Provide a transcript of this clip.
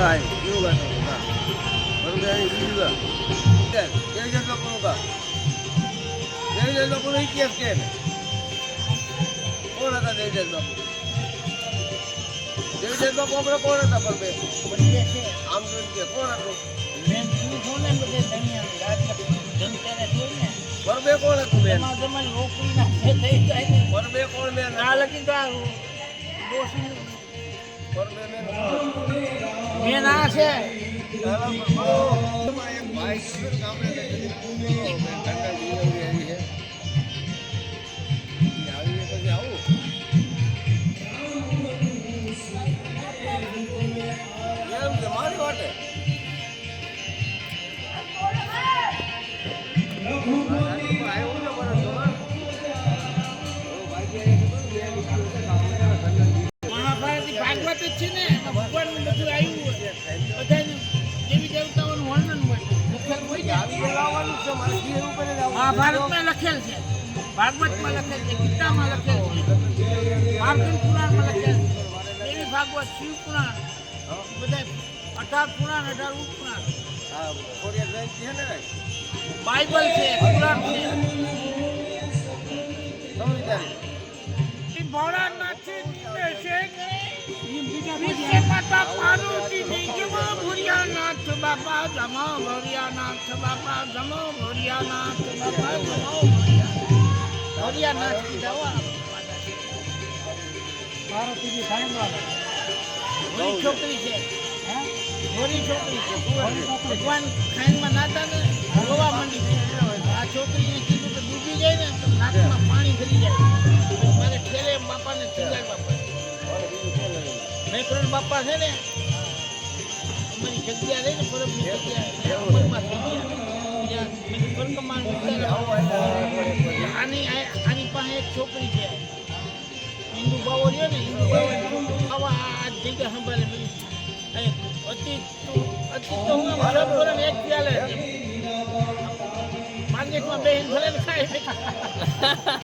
જા કેવું ગાતો બરોબર બીજું ગા જય જય બાપુ ગા જય જય બાપુ ઇતિહાસ કે કોણ હતા જય જય બાપુ જય જય બાપુ આપણે કોણ હતા પર બે? આમ જોઈને કે કોણ હતું? કોણ હતું બેન? ને. કોણ બેન લગીન તો આ બે બેન કોણ ના છે. ભાગવત જ છે ને એમાં ભગવાનનું બધું આવ્યું બધાનું દેવી દેવતાઓનું વર્ણન આવવાનું. મહાભારતમાં લખેલ છે. ભાગવતમાં લખેલ છે ગીતામાં લખેલ છે. માર્કંડ પુરાણમાં લખેલ છે. દેવી ભાગવત શિવ પુરાણ બધા અઢાર પુરાણ અઢાર ને બાઇબલ છે પુરાણ છે. નવમી છોકરી છે ભોળી છોકરી છે નાતા ને રોવા માંડી. આ છોકરીને કીધું કે ડૂબી જાય ને તો નાકમાં પાણી ભરી જાય. મેકરણ બાપા છે ને અમારી જગ્યા રહી ને પરબની જગ્યા આની આની પાસે એક છોકરી છે. હિન્દુ બાવો રહ્યો ને હિન્દુ બાવો આવા આ જગ્યા સંભાળે અતિ અતિ તો હું આમ અરબ એક ચાલે માર્કેટમાં બેહીને ભલે ખાય.